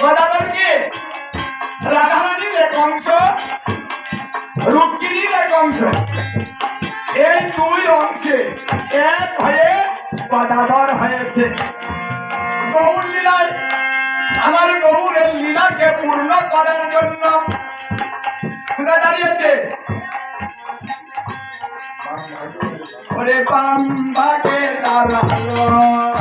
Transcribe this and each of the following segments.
গদাধরকে রাধারানীর এক অংশ রুক্মিণীর এক অংশ এই দুই অংশে পাম্বাকে দাঁড়াল।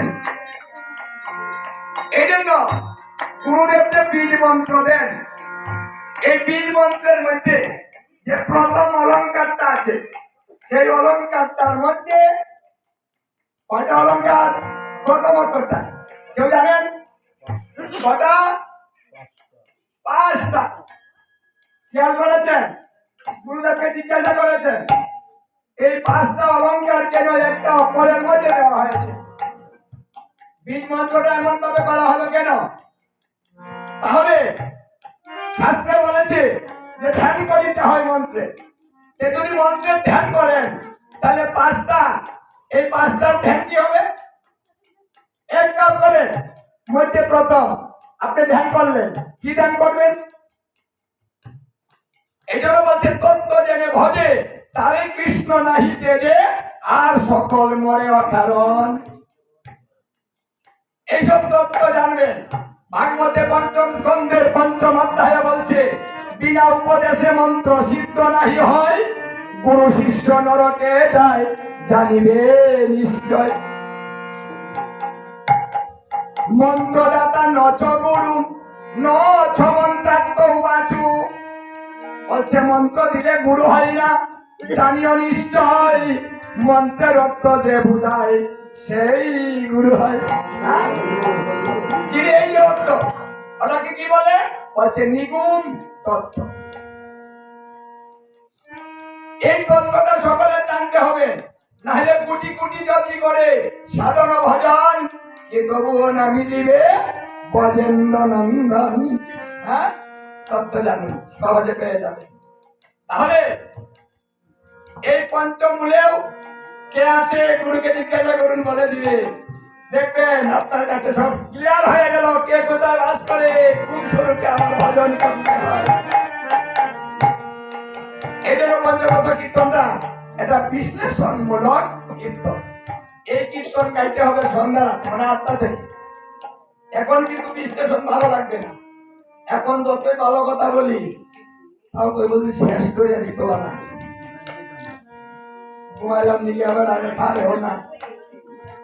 এসেছেন এই জন্য গুরুদেবকে বীজ মন্ত্র দেন। এই বীজ মন্ত্রের মধ্যে যে প্রথম অলঙ্কারটা আছে, সেই অলঙ্কারটার মধ্যে কয়টা অলঙ্কার? প্রথম অক্ষরটা কেউ জানেন? কটা পাঁচটা। খেয়াল করেছেন? গুরুদেবকে জিজ্ঞাসা করেছেন, এই পাঁচটা অলঙ্কার কেন একটা অক্ষরের মধ্যে দেওয়া হয়েছে? বীজ মন্ত্রটা এমন ভাবে করা হলো কেন? তাহলে শাস্ত্রে বলেছে যে ধ্যান করিতে হয় মন্ত্রে। তে যদি মন্ত্রের ধ্যান করেন, তাহলে পাঁচটা, এই পাঁচটার ধ্যান কি হবে? এক কাজ করেন মধ্যে প্রথম, আপনি ধ্যান করলেন। কি ধ্যান করবেন? এই জন্য বলছে, তত্ত্ব জেনে ভজে, তারে কৃষ্ণ নাহি তেজে, আর সকল মরে অকারণ। এইসব তত্ত্ব জানবেন। ভাগবতে পঞ্চম স্কন্ধের পঞ্চম অধ্যায়ে বলছে, বিনা উপদেশে মন্ত্র সিদ্ধ নাহি হয়, গুরু শিষ্য নরকে যায়, জানিবে নিশ্চয়। মন্ত্রদাতা নচ গুরু নচ মন্ত্রাত্ম বাচু বলছে, মন্ত্র দিলে গুরু হয় না, জানিও নিশ্চয়, মন্ত্রের অর্থ যে বুঝায়, সেই গুরু হয়। কি বলে? বলছে নিগুম তত্ত্ব। এই তত্ত্বটা সকলে জানতে হবে। নাহলে কোটি কোটি যতি করে সাধন ভজন কি তবুও না মিলিবে নন্দন হ্যাঁ? তত্ত্ব সহজে পেয়ে যাবে। তাহলে এই পঞ্চমূলেও কে আছে? গুরুকে জিজ্ঞাসা করুন, বলে দিবে। দেখবেন আপনার কাছে সব ক্লিয়ার হয়ে গেল কে কোথায় বাস করে, কোন স্বরূপে আমার ভজন করতে হয়। জন্য পঞ্চগত কীর্তনটা এটা বিশ্লেষণমূলক কীর্তন। এই কীর্তন গাইতে হবে সন্ধ্যা মানে আটটা থেকে। এখন কিন্তু বিশ্লেষণ ভালো লাগবে না। এখন যতই ভালো কথা বলি, তাও তুই বলছি শেষ করে দিতে না। ঘুমাইলাম দিকে আবার আগে না।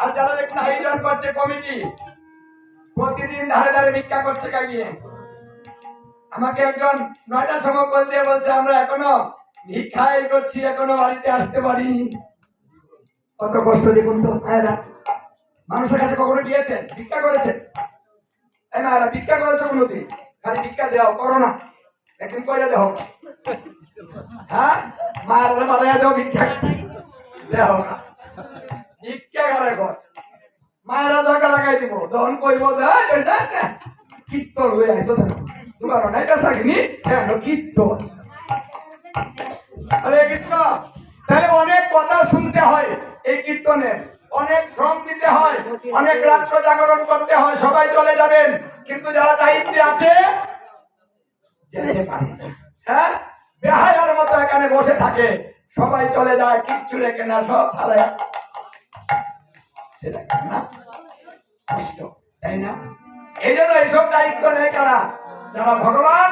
আর যারা দেখুন আয়োজন করছে কমিটি, প্রতিদিন ধারে ধারে ভিক্ষা করছে কাগিয়ে আমাকে একজন নয়টার সময় কল দিয়ে বলছে, আমরা এখনও ভিক্ষাই করছি, এখনও বাড়িতে আসতে পারিনি। কত কষ্ট দেখুন তো ভাইরা মানুষের কাছে কখনো গিয়েছেন ভিক্ষা করেছেন তাই না ভিক্ষা করেছে কোনোদিন? খালি ভিক্ষা দেওয়া, করো না। একদিন করে দেও হ্যাঁ? মায়ের মারা যাও ভিক্ষা। দেও না। করে কর মায়েরা জায়গা লাগাই দিব। যখন কইব যে কীর্তন হয়ে আসতো তোমার অনেকটা থাকিনি কেন কীর্তন? হরে কৃষ্ণ। তাহলে অনেক কথা শুনতে হয় এই কীর্তনে। অনেক শ্রম দিতে হয়, অনেক রাত্র জাগরণ করতে হয়, সবাই চলে যাবেন। কিন্তু যারা দায়িত্বে আছে হ্যাঁ? বেহায়ার মতো এখানে বসে থাকে। সবাই চলে যায়, কিচ্ছু রেখে না, সব ভালো সেটা কষ্ট তাই না? এই জন্য এইসব দায়িত্ব নেই কারা যারা ভগবান